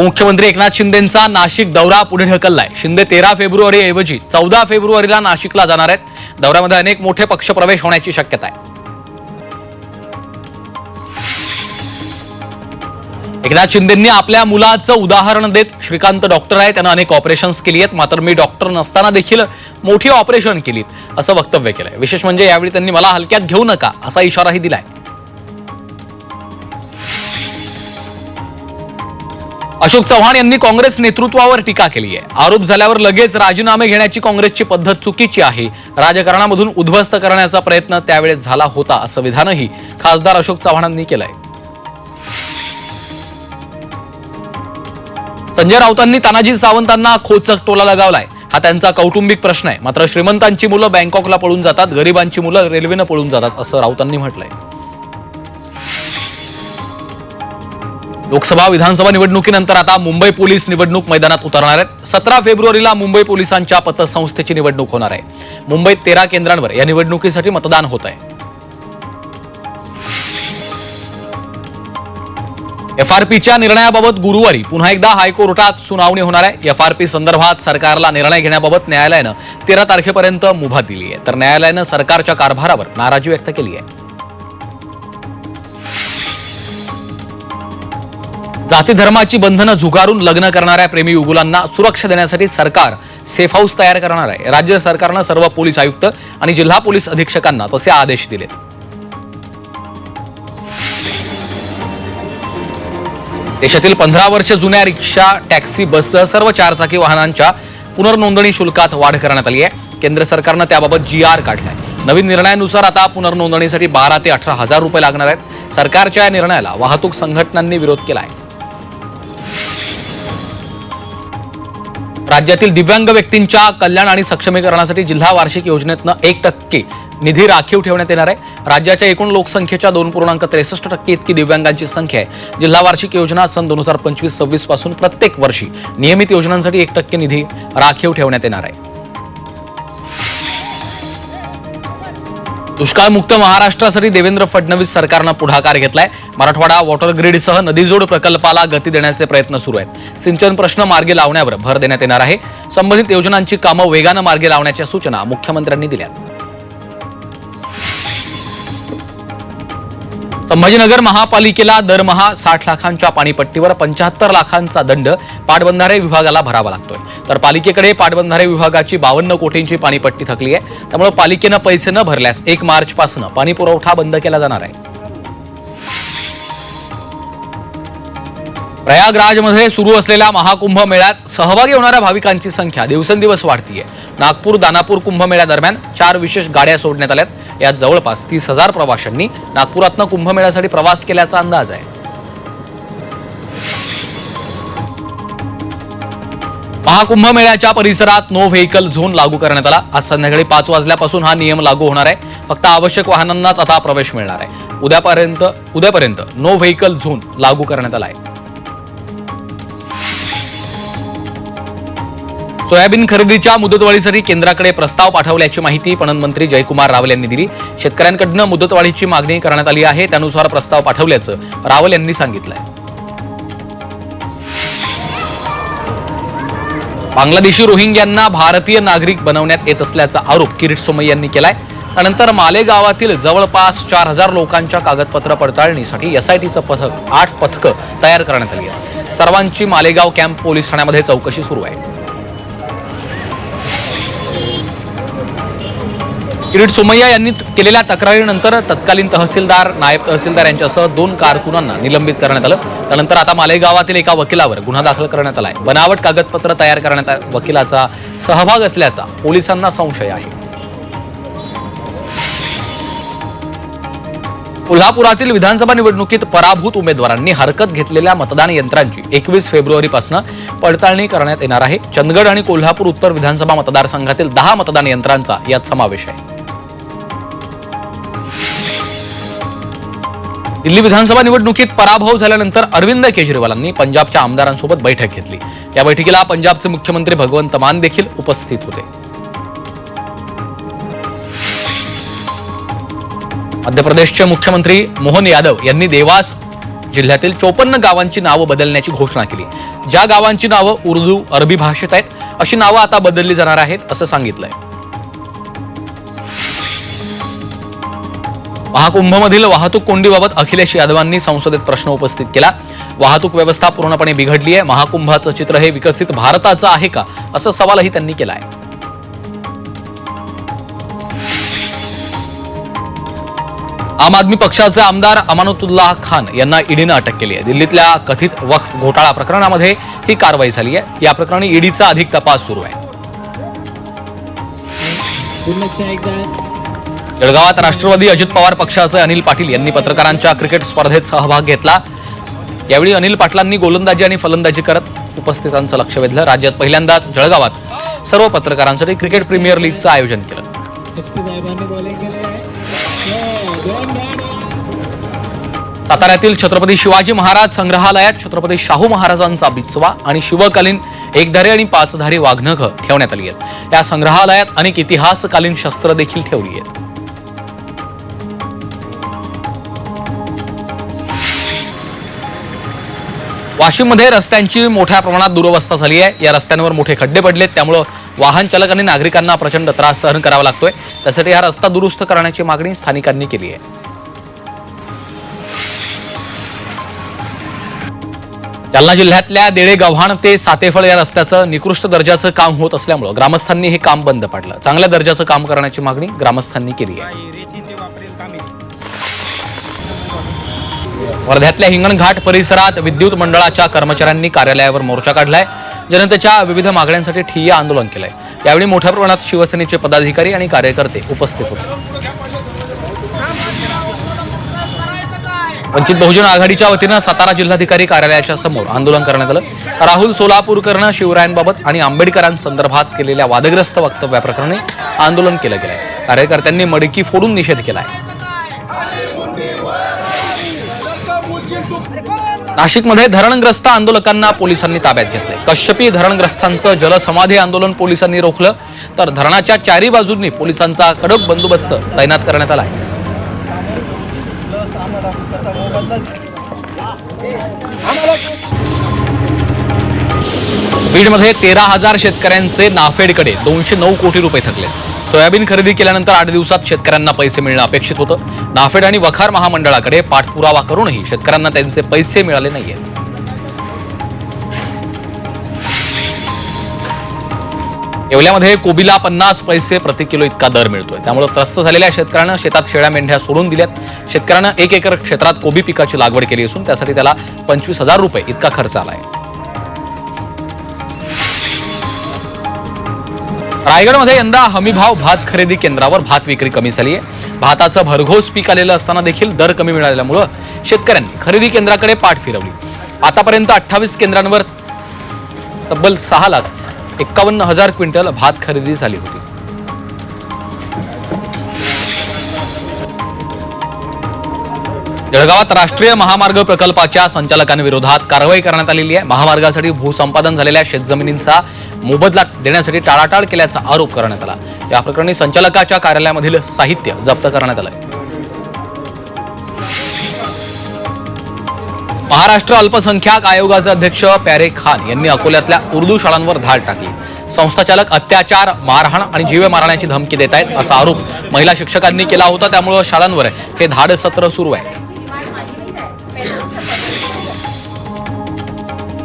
उपमुख्यमंत्री एकनाथ शिंदेंचा नाशिक दौरा पुढे ढकललाय. शिंदे तेरा फेब्रुवारी ऐवजी चौदा फेब्रुवारीला नाशिकला जाणार आहेत. दौऱ्यामध्ये अनेक मोठे पक्ष प्रवेश होण्याची शक्यता आहे. एकनाथ शिंदेंनी आपल्या मुलाचं उदाहरण देत श्रीकांत डॉक्टर आहे त्यानं अनेक ऑपरेशन्स केली आहेत. मात्र मी डॉक्टर नसताना देखील मोठी ऑपरेशन केलीत असं वक्तव्य केलंय. विशेष म्हणजे यावेळी त्यांनी मला हलक्यात घेऊ नका असा इशाराही दिलाय. अशोक चव्हाण यांनी काँग्रेस नेतृत्वावर टीका केली आहे. आरोप झाल्यावर लगेच राजीनामे घेण्याची काँग्रेसची पद्धत चुकीची आहे. राजकारणामधून उद्ध्वस्त करण्याचा प्रयत्न त्यावेळेस झाला होता असं विधानही खासदार अशोक चव्हाणांनी केलंय. संजय राऊतांनी तानाजी सावंतांना खोचक टोला लगावलाय. हा त्यांचा कौटुंबिक प्रश्न आहे. मात्र श्रीमंतांची मुलं बँकॉकला पळून जातात गरिबांची मुलं रेल्वेनं पळून जातात असं राऊतांनी म्हटलंय. लोकसभा विधानसभा निवडणुकीनंतर आता मुंबई पोलीस निवडणूक मैदानात उतरणार आहेत. सतरा फेब्रुवारीला मुंबई पोलिसांच्या पतसंस्थेची निवडणूक होणार आहे. मुंबईत तेरा केंद्रांवर या निवडणुकीसाठी मतदान होत आहे. एफआरपीच्या निर्णयाबाबत गुरुवारी पुन्हा एकदा हायकोर्टात सुनावणी होणार आहे. एफआरपी संदर्भात सरकारला निर्णय घेण्याबाबत न्यायालयानं तेरा तारखेपर्यंत मुभा दिली आहे. तर न्यायालयानं सरकारच्या कारभारावर नाराजी व्यक्त केली आहे. जातीधर्माची बंधनं झुगारून लग्न करणाऱ्या प्रेमी युगुलांना सुरक्षा देण्यासाठी सरकार सेफ हाऊस तयार करणार आहे. राज्य सरकारनं सर्व पोलीस आयुक्त आणि जिल्हा पोलीस अधीक्षकांना तसे आदेश दिलेत. देशातील पंधरा वर्ष जुन्या रिक्षा टॅक्सी बससह सर्व चारचाकी वाहनांच्या पुनर्नोंदणी शुल्कात वाढ करण्यात आली आहे. केंद्र सरकारनं त्याबाबत जी आर काढलाय. नवीन निर्णयानुसार आता पुनर्नोंदणीसाठी बारा ते अठरा हजार रुपये लागणार आहेत. सरकारच्या या निर्णयाला वाहतूक संघटनांनी विरोध केला आहे राज्यातील दिव्यांग व्यक्तींच्या कल्याण आणि सक्षमीकरणासाठी जिल्हा वार्षिक योजनेतनं एक टक्के निधी राखीव ठेवण्यात येणार आहे. राज्याच्या एकूण लोकसंख्येच्या दोन पूर्णांक त्रेसष्ट टक्के इतकी दिव्यांगांची संख्या आहे. जिल्हा वार्षिक योजना सन दोन हजार पंचवीस सव्वीसपासून प्रत्येक वर्षी नियमित योजनांसाठी एक टक्के निधी राखीव ठेवण्यात येणार आहे. दुष्काळमुक्त महाराष्ट्रासाठी देवेंद्र फडणवीस सरकारनं पुढाकार घेतलाय. मराठवाडा वॉटर ग्रीडसह नदीजोड प्रकल्पाला गती देण्याचे प्रयत्न सुरू आहेत. सिंचन प्रश्न मार्गी लावण्यावर भर देण्यात येणार आहे. संबंधित योजनांची कामं वेगानं मार्गी लावण्याच्या सूचना मुख्यमंत्र्यांनी दिल्यात. संभाजीनगर महापालिकेला दरमहा साठ लाखांच्या पाणीपट्टीवर पंच्याहत्तर लाखांचा दंड पाटबंधारे विभागाला भरावा लागतोय. तर पालिकेकडे पाटबंधारे विभागाची बावन्न कोटींची पाणीपट्टी थकली आहे. त्यामुळे पालिकेनं पैसे न भरल्यास एक मार्च पासून पाणी पुरवठा बंद केला जाणार आहे. प्रयागराजमध्ये सुरू असलेल्या महाकुंभ मेळ्यात सहभागी होणाऱ्या भाविकांची संख्या दिवसेंदिवस वाढतीये. नागपूर दानापूर कुंभमेळ्यादरम्यान चार विशेष गाड्या सोडण्यात आल्यात. यात जवळपास तीस हजार प्रवाशांनी नागपुरातनं कुंभमेळ्यासाठी प्रवास केल्याचा अंदाज आहे. महाकुंभ मेळ्याच्या परिसरात नो व्हेकल झोन लागू करण्यात आला. आज संध्याकाळी पाच वाजल्यापासून हा नियम लागू होणार आहे. फक्त आवश्यक वाहनांनाच आता प्रवेश मिळणार आहे. उद्यापर्यंत उद्यापर्यंत नो व्हेकल झोन लागू करण्यात आला आहे. सोयाबीन खरेदीच्या मुदतवाढीसाठी केंद्राकडे प्रस्ताव पाठवल्याची माहिती पणन मंत्री जयकुमार रावल यांनी दिली. शेतकऱ्यांकडनं मुदतवाढीची मागणी करण्यात आली आहे त्यानुसार प्रस्ताव पाठवल्याचं रावल यांनी सांगितलंय. बांगलादेशी रोहिंग्यांना भारतीय नागरिक बनवण्यात येत असल्याचा आरोप किरीट सोमय्या यांनी केलाय. त्यानंतर मालेगावातील जवळपास चार हजार लोकांच्या कागदपत्र पडताळणीसाठी एसआयटीचं पथक आठ पथकं तयार करण्यात आली आहेत. सर्वांची मालेगाव कॅम्प पोलीस ठाण्यामध्ये चौकशी सुरू आहे. किरीट सोमय्या यांनी केलेल्या तक्रारीनंतर तत्कालीन तहसीलदार नायब तहसीलदार यांच्यासह दोन कारकुनांना निलंबित करण्यात आलं. त्यानंतर आता मालेगावातील एका वकिलावर गुन्हा दाखल करण्यात आलाय. बनावट कागदपत्र तयार करण्यात वकिलाचा सहभाग असल्याचा पोलिसांना संशय आहे. कोल्हापुरातील विधानसभा निवडणुकीत पराभूत उमेदवारांनी हरकत घेतलेल्या मतदान यंत्रांची एकवीस फेब्रुवारीपासून पडताळणी करण्यात येणार आहे. चंदगड आणि कोल्हापूर उत्तर विधानसभा मतदारसंघातील दहा मतदान यंत्रांचा यात समावेश आहे. दिल्ली विधानसभा निवडणुकीत पराभव झाल्यानंतर अरविंद केजरीवालांनी पंजाबच्या आमदारांसोबत बैठक घेतली. या बैठकीला पंजाबचे मुख्यमंत्री भगवंत मान देखील उपस्थित होते. मध्य प्रदेशचे मुख्यमंत्री मोहन यादव यांनी देवास जिल्ह्यातील चोपन्न गावांची नावं बदलण्याची घोषणा केली. ज्या गावांची नावं उर्दू अरबी भाषेत आहेत अशी नावं आता बदलली जाणार आहेत असं सांगितलंय. महाकुंभमधील वाहतूक कोंडीबाबत अखिलेश यादवांनी संसदेत प्रश्न उपस्थित केला. वाहतूक व्यवस्था पूर्णपणे बिघडली आहे. महाकुंभाचं चित्र हे विकसित भारताचं आहे का? असं सवालही त्यांनी केला आहे आम आदमी पक्षाचे आमदार अमानतुल्लाह खान यांना ईडीनं अटक केली आहे. दिल्लीतल्या कथित वक्फ घोटाळा प्रकरणामध्ये ही कारवाई झाली आहे. या प्रकरणी ईडीचा अधिक तपास सुरू आहे. जळगावात राष्ट्रवादी अजित पवार पक्षाचे अनिल पाटील यांनी पत्रकारांच्या क्रिकेट स्पर्धेत सहभाग घेतला. यावेळी अनिल पाटलांनी गोलंदाजी आणि फलंदाजी करत उपस्थितांचं लक्ष वेधलं. राज्यात पहिल्यांदाच जळगावात सर्व पत्रकारांसाठी क्रिकेट प्रीमियर लीगचं आयोजन केलं. साताऱ्यातील छत्रपती शिवाजी महाराज संग्रहालयात छत्रपती शाहू महाराजांचा बिचवा आणि शिवकालीन एकधारी आणि पाचधारी वाघनखं ठेवण्यात आली आहेत. या संग्रहालयात अनेक इतिहासकालीन शस्त्र देखील ठेवली आहेत. वाशिममध्ये रस्त्यांची मोठ्या प्रमाणात दुरवस्था झाली आहे. या रस्त्यांवर मोठे खड्डे पडलेत. त्यामुळं वाहन चालक आणि नागरिकांना प्रचंड त्रास सहन करावा लागतोय. त्यासाठी हा रस्ता दुरुस्त करण्याची मागणी स्थानिकांनी केली आहे. जालना जिल्ह्यातल्या देळे गव्हाण ते सातेफळ या रस्त्याचं निकृष्ट दर्जाचं काम होत असल्यामुळं ग्रामस्थांनी हे काम बंद पाडलं. चांगल्या दर्जाचं काम करण्याची मागणी ग्रामस्थांनी केली आहे. वर्ध्यातल्या हिंगणघाट परिसरात विद्युत मंडळाच्या कर्मचाऱ्यांनी कार्यालयावर मोर्चा काढलाय. जनतेच्या विविध मागण्यांसाठी ठिय्या आंदोलन केलंय. यावेळी मोठ्या प्रमाणात शिवसेनेचे पदाधिकारी आणि कार्यकर्ते उपस्थित होते. वंचित बहुजन आघाडीच्या वतीनं सातारा जिल्हाधिकारी कार्यालयाच्या समोर आंदोलन करण्यात आलं. राहुल सोलापूरकरनं शिवरायांबाबत आणि आंबेडकरांसंदर्भात केलेल्या वादग्रस्त वक्तव्याप्रकरणी आंदोलन केलं गेलंय. कार्यकर्त्यांनी मडकी फोडून निषेध केलाय. नाशिकमध्ये धरणग्रस्त आंदोलकांना पोलिसांनी ताब्यात घेतले. कश्यपी धरणग्रस्तांचं जलसमाधी आंदोलन पोलिसांनी रोखलं तर धरणाच्या चारी बाजूंनी पोलिसांचा कडक बंदोबस्त तैनात करण्यात आला आहे. बीडमध्ये तेरा हजार शेतकऱ्यांचे नाफेडकडे दोनशे नऊ कोटी रुपये थकले. सोयाबीन खरेदी केल्यानंतर आठ दिवसात शेतकऱ्यांना पैसे मिळणं अपेक्षित होतं. नाफेड आणि वखार महामंडळाकडे पाठपुरावा करूनही शेतकऱ्यांना त्यांचे पैसे मिळाले नाहीयेत. येवल्यामध्ये कोबीला पन्नास पैसे प्रति किलो इतका दर मिळतोय. त्यामुळे त्रस्त झालेल्या शेतकऱ्यांना शेतात शेळ्या मेंढ्या सोडून दिल्यात. शेतकऱ्यानं एक एकर क्षेत्रात कोबी पिकाची लागवड केली असून त्यासाठी त्याला पंचवीस हजार रुपये इतका खर्च आलाय. रायगडमध्ये यंदा हमीभाव भात खरेदी केंद्रावर भात विक्री कमी झाली आहे भाताचं भरघोस पीक आलेलं असताना देखील दर कमी मिळाल्यामुळं शेतकऱ्यांनी खरेदी केंद्राकडे पाठ फिरवली. आतापर्यंत अठ्ठावीस केंद्रांवर तब्बल सहा लाख एक्कावन्न हजार क्विंटल भात खरेदी झाली होती. जळगावात राष्ट्रीय महामार्ग प्रकल्पाच्या संचालकांविरोधात कारवाई करण्यात आलेली आहे. महामार्गासाठी भूसंपादन झालेल्या शेतजमिनींचा मोबदला देण्यासाठी टाळाटाळ केल्याचा आरोप करण्यात आला. या प्रकरणी संचालकाच्या कार्यालयामधील साहित्य जप्त करण्यात आलं महाराष्ट्र अल्पसंख्याक आयोगाचे अध्यक्ष प्यारे खान यांनी अकोल्यातल्या उर्दू शाळांवर धाड टाकली. संस्थाचालक अत्याचार मारहाण आणि जीवे मारण्याची धमकी देत आहेत असा आरोप महिला शिक्षकांनी केला होता. त्यामुळे शाळांवर हे धाड सत्र सुरू आहे.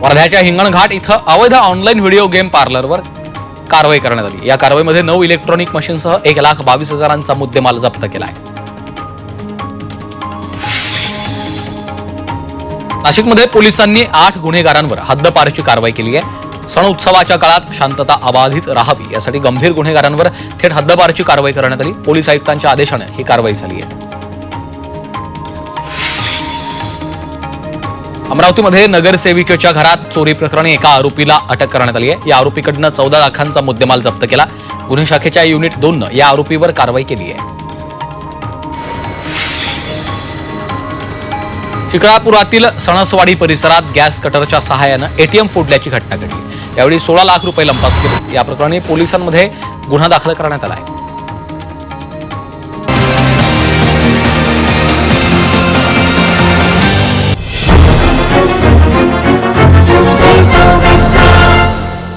वर्ध्याच्या हिंगणघाट इथं अवैध ऑनलाईन व्हिडिओ गेम पार्लरवर कारवाई करण्यात आली. या कारवाईमध्ये नऊ इलेक्ट्रॉनिक मशीनसह एक लाख बावीस हजारांचा मुद्देमाल जप्त केला आहे नाशिकमध्ये पोलिसांनी आठ गुन्हेगारांवर हद्दपारची कारवाई केली आहे. सण उत्सवाच्या काळात शांतता अबाधित राहावी यासाठी गंभीर गुन्हेगारांवर थेट हद्दपारची कारवाई करण्यात आली. पोलीस आयुक्तांच्या आदेशाने ही कारवाई झाली आहे. अमरावतीमध्ये नगरसेविकेच्या घरात चोरी प्रकरणी एका आरोपीला अटक करण्यात आली आहे. या आरोपीकडनं चौदा लाखांचा मुद्देमाल जप्त केला. गुन्हे शाखेच्या युनिट दोननं या आरोपीवर कारवाई केली आहे. शिक्रापुरातील सणसवाडी परिसरात गॅस कटरच्या सहाय्यानं एटीएम फोडल्याची घटना घडली. यावेळी सोळा लाख रुपये लंपास केले. या प्रकरणी पोलिसांमध्ये गुन्हा दाखल करण्यात आला आहे.